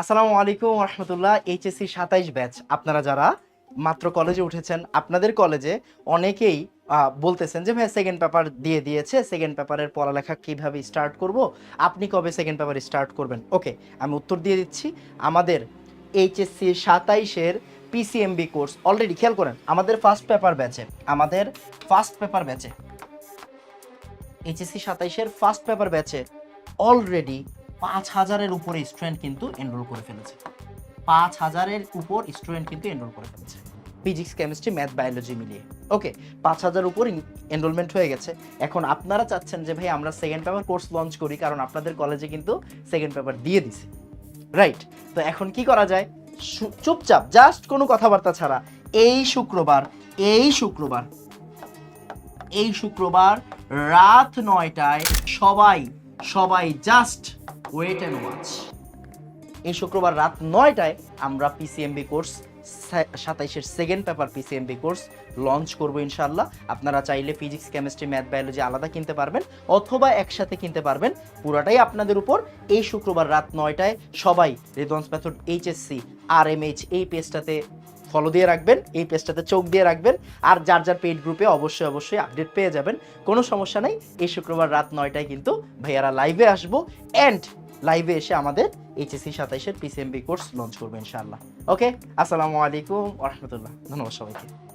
আসসালামু আলাইকুম রহমতুল্লাহ এইচএসসি সাতাইশ ব্যাচ। আপনারা যারা মাত্র কলেজে উঠেছেন, আপনাদের কলেজে অনেকেই বলতেছেন যে ভাই সেকেন্ড পেপার দিয়ে দিয়েছে সেকেন্ড পেপারের পড়ালেখা কীভাবে স্টার্ট করব? আপনি কবে সেকেন্ড পেপার স্টার্ট করবেন? ওকে আমি উত্তর দিয়ে দিচ্ছি। আমাদের এইচএসসি সাতাইশের পিসিএমবি কোর্স অলরেডি খেয়াল করেন, আমাদের ফার্স্ট পেপার ব্যাচে আমাদের ফার্স্ট পেপার ব্যাচে এইচএসসি সাতাইশের ফার্স্ট পেপার ব্যাচে অলরেডি পাঁচ হাজারের উপরে স্টুডেন্ট কিন্তু এনরোল করে ফেলেছে। পাঁচ হাজারের উপর স্টুডেন্ট কিন্তু এনরোল করে ফেলেছে। ফিজিক্স কেমিস্ট্রি ম্যাথ বায়োলজি মিলিয়ে। ওকে পাঁচ হাজার উপর এনরোলমেন্ট হয়ে গেছে। এখন আপনারা চাচ্ছেন যে, ভাই, আমরা সেকেন্ড পেপার কোর্স লঞ্চ করি, কারণ আপনাদের কলেজে কিন্তু সেকেন্ড পেপার দিয়ে দিছে। রাইট তো এখন কি করা যায়? চুপচাপ জাস্ট কোনো কথাবার্তা ছাড়া, এই শুক্রবার এই শুক্রবার এই শুক্রবার রাত নয়টায় সবাই সবাই জাস্ট ওয়েট অ্যান্ড ওয়াচ এই শুক্রবার রাত নয়টায় আমরা PCMB course সাতাইশের second paper PCMB course launch করব ইনশাল্লাহ আপনারা চাইলে ফিজিক্স কেমিস্ট্রি ম্যাথ বায়োলজি আলাদা কিনতে পারবেন, অথবা একসাথে কিনতে পারবেন। পুরাটাই আপনাদের উপর। এই শুক্রবার রাত নয়টায় সবাই রেদন্স method HSC R M H এই পেজটাতে ফলো দিয়ে রাখবেন, এই পেজটাতে চোখ দিয়ে রাখবেন, আর যার যার পেইড গ্রুপে অবশ্যই অবশ্যই আপডেট পেয়ে যাবেন। কোনো সমস্যা নেই, এই শুক্রবার রাত নয়টায় কিন্তু ভাইয়ারা লাইভে আসব। অ্যান্ড লাইভে এসে আমাদের এইচএসসি সাতাইশের পিসিএমবি কোর্স লঞ্চ করবেন ইনশাআল্লাহ। ওকে আসসালামু আলাইকুম রহমতুল্লাহ। ধন্যবাদ সবাইকে।